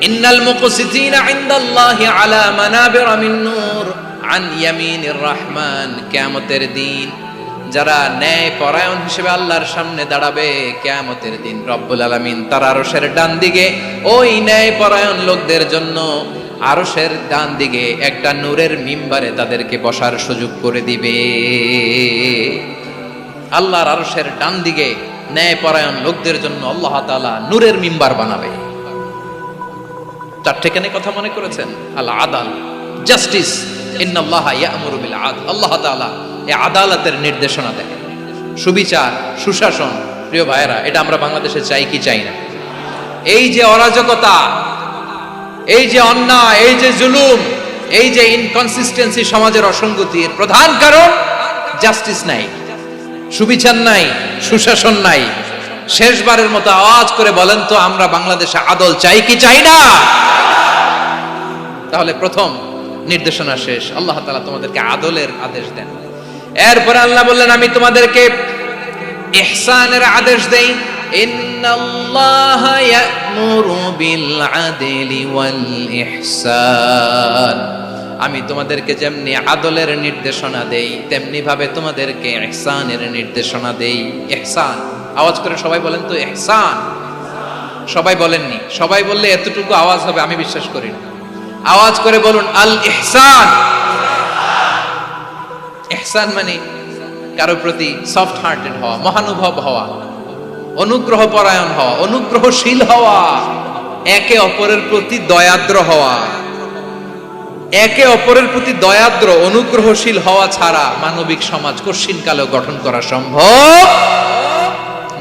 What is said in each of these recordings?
ইন্নাল মুকসিতিনা ইনদাল্লাহি আলা মিন নূর। আন ইয়ামিনির রহমান, কিয়ামতের দিন। যারা ন্যায় পরায়ণ হিসেবে আল্লাহর সামনে দাঁড়াবে দিন রব্বুল তার ডান দিকে ওই ন্যায় পরায়ণ লোকদের জন্য আরশের ডান দিকে একটা নূরের মিম্বারে তাদেরকে বসার সুযোগ করে দিবে। আল্লাহর আরশের ডান দিকে ন্যায় পরায়ণ লোকদের জন্য আল্লাহ তাআলা নূরের মিম্বার বানাবে। চারটে কেন কথা মনে করেছেন? আল আদাল জাস্টিস, ইন্নাল্লাহ ইয়ামুরু বিল আদল আল্লাহ তাআলা এই আদালতের নির্দেশনা দেয় সুবিচার, সুশাসন, প্রিয় ভাইয়েরা, এটা আমরা বাংলাদেশে চাই কি চাই না? এই যে অরাজকতা, এই যে অন্যায়, এই যে জুলুম, এই যে ইনকনসিস্টেন্সি সমাজের অসঙ্গতির প্রধান কারণ জাস্টিস নাই, সুবিচার নাই, সুশাসন নাই শেষবারের মতো আওয়াজ করে বলেন তো, আমরা বাংলাদেশে আদল চাই কি চাই না? তাহলে প্রথম নির্দেশনা শেষ। আল্লাহ তালা তোমাদেরকে আদলের আদেশ দেন। এরপরে আল্লাহ বললেন, আমি তোমাদেরকে ইহসানের আদেশ দেই। আমি তোমাদেরকে যেমনি আদলের নির্দেশনা দেই তেমনি ভাবে তোমাদেরকে ইহসানের নির্দেশনা দেই। ইহসান আওয়াজ করে সবাই বলেন তো ইহসান সবাই বলেননি। সবাই বললে, এতটুকু আওয়াজ হবে, আমি বিশ্বাস করি না। আওয়াজ করে বলুন আল ইহসান ইহসান মানে কারও প্রতি সফট হার্টেড হওয়া, মহানুভব হওয়া অনুগ্রহ পরায়ণ হওয়া, অনুগ্রহশীল হওয়া, একে অপরের প্রতি দয়াদ্র হওয়া। একে অপরের প্রতি দয়াদ্র, অনুগ্রহশীল হওয়া ছাড়া মানবিক সমাজ কশিন কালেও গঠন করা সম্ভব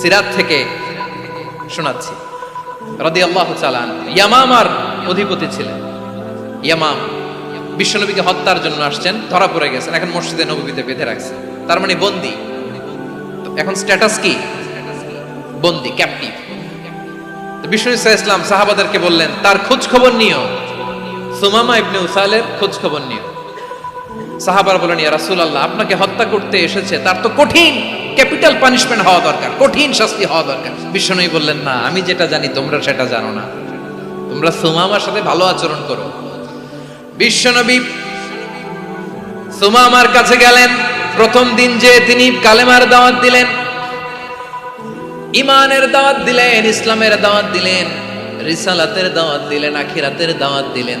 সিরাত থেকে শোনাচ্ছি। রাদিয়াল্লাহু তাআলা আনহু। ইয়ামামার অধিপতি ছিলেন। ইয়ামাম বিশ্বনবীকে হত্যার জন্য আসছেন, ধরা পড়ে গেছেন, এখন মসজিদে নববীতে বেঁধে রাখছে তার মানে বন্দি। এখন স্ট্যাটাস কি? বন্দি ক্যাপটিভ বিষ্ণু ইসা ইসলাম সাহাবাদেরকে বললেন, তার খোঁজ খবর নিও। সুমামা ইবনে উসালের খোঁজ খবর নিও। সাহাবার বলেন ইয়া রাসূলুল্লাহ, আপনাকে হত্যা করতে এসেছে, তার তো কঠিন। ক্যাপিটাল পানিশমেন্ট হওয়া দরকার, কঠিন শাস্তি হওয়া দরকার। বিষ্ণুই বললেন, না, আমি যেটা জানি, তোমরা সেটা জানো না। তোমরা সুমামার সাথে ভালো আচরণ করো। বিশ্বনবী সুমামার কাছে গেলেন। প্রথম দিন যে তিনি কালেমার দাওয়াত দিলেন ইমানের দাওয়াত দিলেন, ইসলামের দাওয়াত দিলেন, রিসালাতের দাওয়াত দিলেন, আখিরাতের দাওয়াত দিলেন।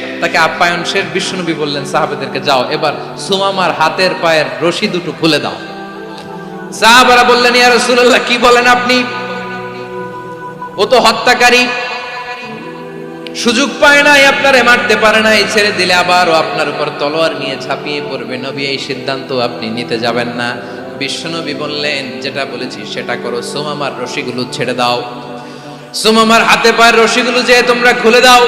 তাকে আপ্যায়ন শেষ বিশ্বনবী বললেন, সাহাবেদেরকে যাও, এবার সুমামার হাতের পায়ের রশি দুটো খুলে দাও। সাহাবারা বললেন, ইয়া রাসূলুল্লাহ, কি বলেন আপনি? ও তো হত্যাকারী। সুযোগ পায় নাই, আপনারে মারতে পারে নাই, ছেড়ে দিলে আবারও আপনার উপর তলোয়ার নিয়ে ঝাঁপিয়ে পড়বে। নবী, এই সিদ্ধান্ত আপনি নিতে যাবেন না। বিশ্বনবী বললেন, যেটা বলেছি, সেটা করো। সোমামার রশিগুলো ছেড়ে দাও। সোমামার হাতে পায়ের রশিগুলো যে তোমরা খুলে দাও।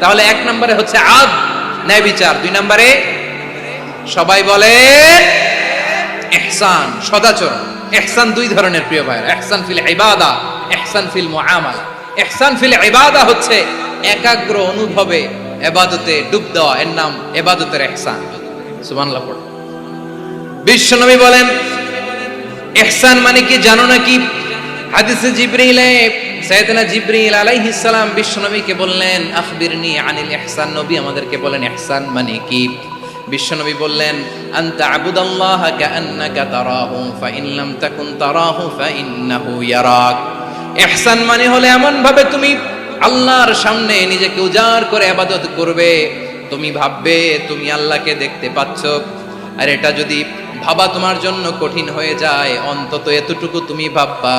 তাহলে এক নম্বরে হচ্ছে আদ, ন্যায় বিচার। দুই নম্বরে সবাই বলে ইহসান, সদাচরণ। ইহসান দুই ধরনের প্রিয় ভাই ইহসান ফিল ইবাদা, ইহসান ফিল মুআমালা। ইহসান ফিল ইবাদা হচ্ছে একাগ্র অনুভবে এবাদতে ডুব দেওয়া। এর নাম এবাদতের ইহসান। সুবহানাল্লাহ, পড়ো। বিশ্বনবী বলেন, ইহসান মানে কি জানো নাকি? হাদিসে জিবরিলে সাইয়েদনা জিবরিল আলাইহিস সালাম বিশ্বনবীকে বললেন, আখবিরনি আনিল নবী আমাদেরকে বলেন মানে কি? বিশ্বনবী বললেন তারাহু ফাইন লাম তাকুন তারাহু ফাইন্নাহু ইয়ারাক। ইহসান মানে হলো এমন ভাবে তুমি আল্লাহর সামনে নিজেকে উজাড় করে ইবাদত করবে। তুমি ভাববে তুমি আল্লাহকে দেখতে পাচ্ছ। আর এটা যদি ভাবা তোমার জন্য কঠিন হয়ে যায়, অন্তত এতটুকু তুমি ভাববা।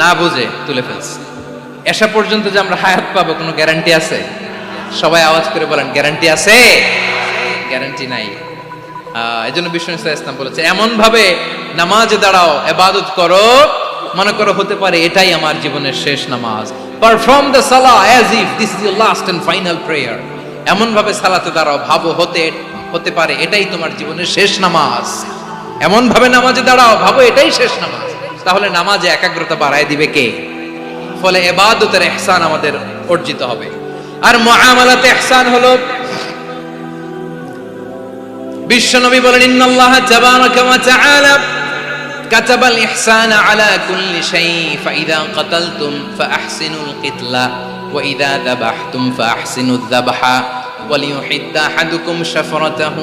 না বুঝে তুলে ফেলছে। এসা পর্যন্ত যে আমরা হায়াত পাবো, কোনো গ্যারান্টি আছে? সবাই আওয়াজ করে বলেন গ্যারান্টি আছে? গ্যারান্টি নাই। এই জন্য বিষ্ণু ইসলাম বলেছে এমন ভাবে নামাজে দাঁড়াও, এবাদত করো, মনে করো হতে পারে এটাই আমার জীবনের শেষ নামাজ। পারফর্ম দ্য সালা as if this is your last and final prayer এমন ভাবে সালাতে দাঁড়াও, ভাবো হতে হতে পারে এটাই তোমার জীবনের শেষ নামাজ। এমন ভাবে নামাজে দাঁড়াও, ভাবো এটাই শেষ নামাজ। তাহলে নামাজে একাগ্রতা বাড়ায় দিবে কে ফলে এবাদতের ইহসান আমাদের অর্জিত হবে আর মুআমালাতে ইহসান হলো বিশ্বনবী বলেন ইন্নাল্লাহ তাবারাকা ওয়া তাআলা كتب الإحسان على كل شيء فإذا قتلتم فأحسنوا القتلة وإذا ذبحتم فأحسنوا الذبح وليحد أحدكم شفرته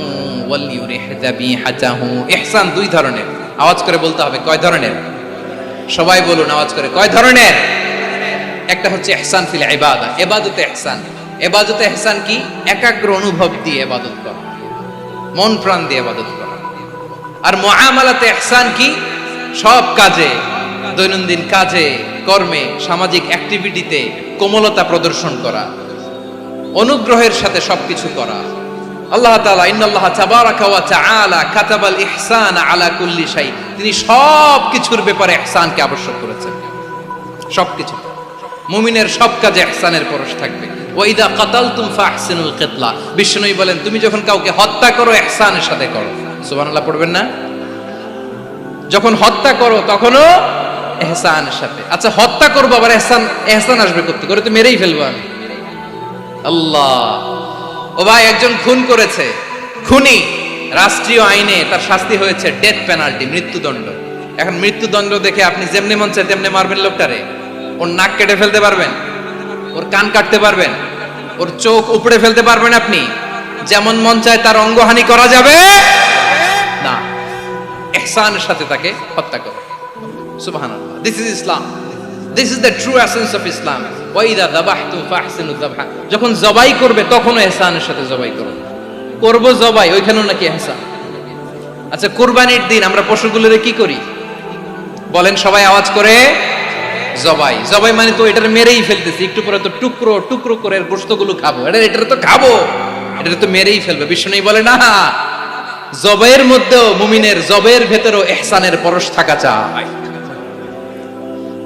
وليرح ذبيحته إحسان দুই ধরনের আওয়াজ করে বলতে হবে কয় ধরনের সবাই বলুন, আওয়াজ করে, কয় ধরনের? একটা হচ্ছে ইহসান ফিল ইবাদা, ইবাদতে ইহসান। ইবাদতে ইহসান কি? একাগ্র অনুভব দিয়ে এবাদত করা। মন প্রাণ দিয়ে এবাদত করা। আর মুআমালাতে ইহসান কি? সব কাজে, দৈনন্দিন কাজে, কর্মে, সামাজিক অ্যাক্টিভিটিতে কোমলতা প্রদর্শন করা। অনুগ্রহের সাথে সবকিছু করা। আল্লাহ তাআলা, ইন্নাল্লাহ তাবারাকা ওয়া তাআলা কাতাবাল ইহসান আলা কুল্লি শাই। তিনি সব কিছুর ব্যাপারে ইহসানকে আবশ্যক করেছেন। সবকিছু। মুমিনের সব কাজে ইহসানের পরশ থাকবে। ওয়াইদা কাতালতুম ফাহসিনুল কিতলা। বিষ্ণুই বলেন, তুমি যখন কাউকে হত্যা করো, ইহসানের সাথে করো। সুবহানাল্লাহ, পড়বেন না? যখন হত্যা করো, তখনও এহসানের সাথে। আচ্ছা হত্যা করব, আবার এহসান এহসান আসবে করতে করে তো মেরেই ফেলব আমি। আল্লাহ। ও ভাই, একজন খুন করেছে। খুনি রাষ্ট্রীয় আইনে তার শাস্তি হয়েছে ডেথ পেনাল্টি মৃত্যুদণ্ড। এখন মৃত্যুদণ্ড দেখে আপনি যেমনি মন চায় তেমনি মারবেন লোকটারে। ওর নাক কেটে ফেলতে পারবেন, ওর কান কাটতে পারবেন, ওর চোখ উপড়ে ফেলতে পারবেন আপনি। যেমন মন চায় তার অঙ্গহানি করা যাবে। না ইহসানের সাথে তাকে হত্যা করো। সুবহানাল্লাহ this is Islam this is the true essence of Islam ওয়াইদা যাবাহতুম ফাহসিনু যাবহা। যখন জবাই করবে, তখনও ইহসানের সাথে জবাই করো। করব জবাই, ওইখানেও নাকি ইহসান আচ্ছা কুরবানির দিন আমরা পশুগুলোরে কি করি? বলেন সবাই আওয়াজ করে, জবাই। জবাই মানে তো এটার মেরেই ফেলতেছি, একটু পরে তো টুকরো টুকরো করে গোস্তগুলো খাব। এটা এটার তো খাব। এটা তো মেরেই ফেলবে। বিষ্ণু বলে, না জবের মধ্যেও মুমিনের জবের ভেতরেও এহসানের পরশ থাকা চায়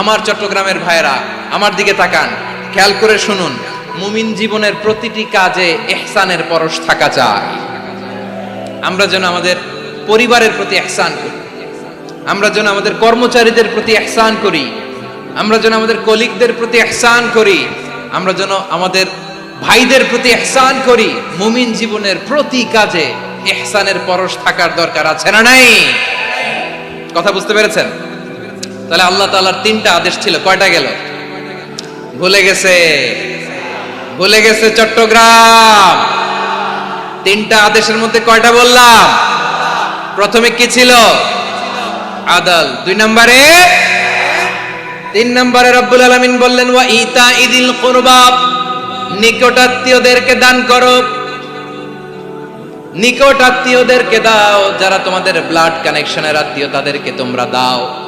আমার চট্টগ্রামের ভাইয়েরা, আমার দিকে তাকান, খেয়াল করে শুনুন, মুমিন জীবনের প্রতিটি কাজে এহসানের পরশ থাকা চাই আমরা যেন আমাদের পরিবারের প্রতি ইহসান করি, আমরা যেন আমাদের কর্মচারীদের প্রতি ইহসান করি, আমরা যেন আমাদের কলিগদের প্রতি ইহসান করি, আমরা যেন আমাদের ভাইদের প্রতি ইহসান করি, মুমিন জীবনের প্রতি কাজে এহসানের পরশ থাকার দরকার আছে না নাই? কথা বুঝতে পেরেছেন? তাহলে আল্লাহ তাআলার তিনটা আদেশ ছিল। কয়টা গেল? ভুলে গেছে। ভুলে গেছে চট্টগ্রাম। তিনটা আদেশের মধ্যে কয়টা বললাম? প্রথমে কি ছিল? আদল। দুই নম্বরে? তিন নম্বরে রব্বুল আলামিন বললেন, ওয়া ইতা ইদিল কুরবা। নিকটাত্মীয়দেরকে দান করো। নিকট আত্মীয়দেরকে দাও। যারা তোমাদের ব্লাড কানেকশনের আত্মীয়, তাদেরকে তোমরা দাও।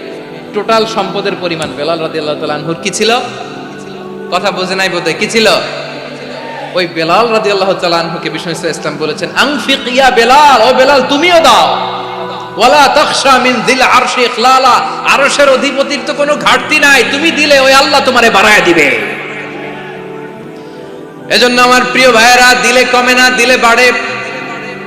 টোটাল সম্পদের পরিমাণ বেলাল রাদিয়াল্লাহু তাআলা কি ছিল? কথা বোঝে নাই বোধহয়, কি ছিল? ওই বেলাল রাদিয়াল্লাহু তাআলা আনহুকে বিষ্ণু ইসলাম বলেছেন আনফিক ইয়া বেলাল, ও বেলাল, তুমিও দাও। ওয়ালা তাখশা মিন যিল আরশি ইখলালা, আরশের অধিপতির তো কোনো ঘাটতি নাই, তুমি দিলে ওই আল্লাহ তোমারে বাড়ায় দিবে। এজন্য আমার প্রিয় ভাইয়েরা, দিলে কমে না, দিলে বাড়ে।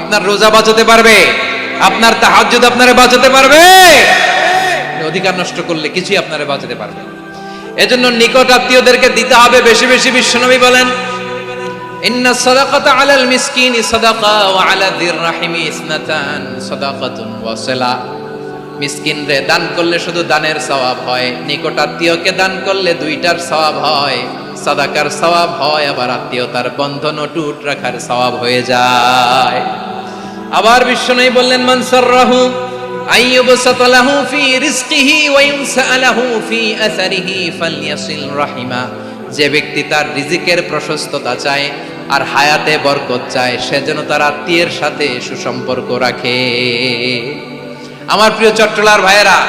আপনার রোজা বাঁচাতে পারবে, আপনার তাহাজ্জুদ আপনারা বাঁচাতে পারবে। অধিকার নষ্ট করলে কিছুই আপনারা বাঁচাতে পারবে এজন্য নিকট আত্মীয়দেরকে দিতে হবে বেশি বেশি বিশ্বনবী বলেন, ইন্না আলাল ওয়া আলা দির রাহিমি ইসনাতান সাদাকাতুন ওয়া সিলা। মিসকিন দান করলে শুধু দানের সওয়াব হয় নিকট আত্মীয়কে দান করলে দুইটার সওয়াব হয়, সাদাকার সওয়াব হয়, আবার আত্মীয়তার বন্ধন টুট রাখার সওয়াব হয়ে যায়। আবার বিশ্বনবী বললেন, মান সাররাহু আইয়ুবসাতা লাহু ফি রিজকিহি ওয়া ইউনসালাহু ফি আসারিহি ফালইয়াসিল রাহিমা। যে ব্যক্তি তার রিজিকের প্রশস্ততা চায় আর হায়াতে বরকত চায়, সে যেন তার আত্মীয়ের সাথে সুসম্পর্ক রাখে। আমার প্রিয় চট্টলার ভাইয়েরা,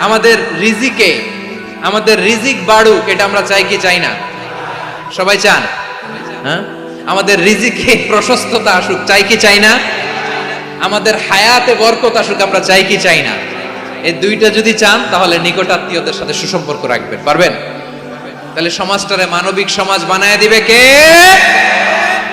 আমাদের রিজিকে, আমাদের রিজিক বাড়ুক, এটা আমরা চাই কি চাই না? সবাই চান? হ্যাঁ? আমাদের রিজিকে প্রশস্ততা আসুক, চাই কি চাই না? আমাদের হায়াতে বরকত আসুক, আমরা চাই কি চাই না? এই দুইটা যদি চান, তাহলে নিকট আত্মীয়দের সাথে সুসম্পর্ক রাখবেন, পারবেন? তাহলে সমাজটারে মানবিক সমাজ বানায় দিবে কে?